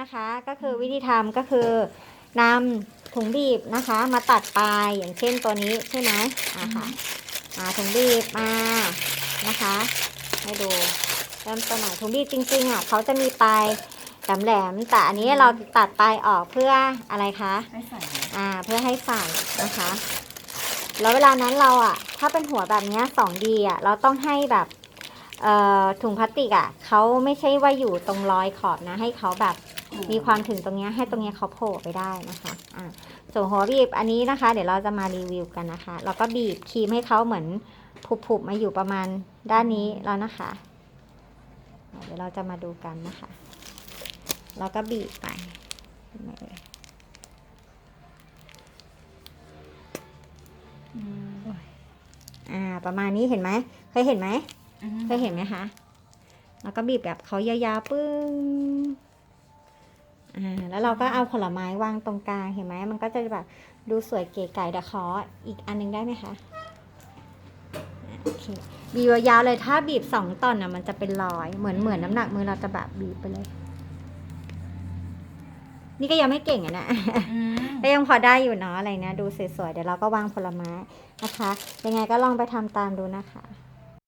นะคะก็คือวิธีทำก็คือนำถุงบีบนะคะ มาตัดปลายอย่างเช่นตัวนี้ใช่ไหมอ่าค่ะอ่าถุงบีบมานะคะให้ดูเริ่มต้นใหม่ถุงบีบจริงๆอะเขาจะมีปลายแหลมๆแต่อันนี้เราตัดปลายออกเพื่ออะไรคะให้ใส่ไหมอ่าเพื่อให้ใส่นะคะ แล้วเวลานั้นเราอะถ้าเป็นหัวแบบเนี้สองดีอะเราต้องให้แบบเอ่อ ถุงพลาสติกอะเขาไม่ใช่ว่าอยู่ตรงรอยขอบนะ ให้เขาแบบมีความถึงตรงเนี้ยให้ตรงเนี้ยเขาโผล่ไปได้นะคะอ่าส่วนหัวบีบอันนี้นะคะ เดี๋ยวเราจะมารีวิวกันนะคะแล้วก็บีบครีมให้เขาเหมือนผุบๆมาอยู่ประมาณด้านนี้แล้วนะคะอ่าเดี๋ยวเราจะมาดูกันนะคะ แล้วก็บีบไปเห็นไหมเอ่ยอืมอ่าประมาณนี้เห็นไหมเคยเห็นไหมอืม เคยเห็นไหมคะ แล้วก็บีบแบบเขายาวๆปึ้งอ่าแล้วเราก็เอาผลไม้วางตรงกลางเห็นไหมมันก็จะแบบดูสวยเก๋ไก่เดี๋ยวขออีกอันหนึงได้ไหมคะอ่าโอเคบีบยาวๆเลยถ้าบีบสองตอนน่ะมันจะเป็นรอยเหมือนเหมือนน้ำหนักมือเราจะแบบบีบไปเลย นี่ก็ยังไม่เก่งอะนะอืมก็ยังพอได้อยู่เนาะอะไรเนะดูสวยๆเดี๋ยวเราก็วางผลไม้นะคะ ยังไงก็ลองไปทำตามดูนะคะ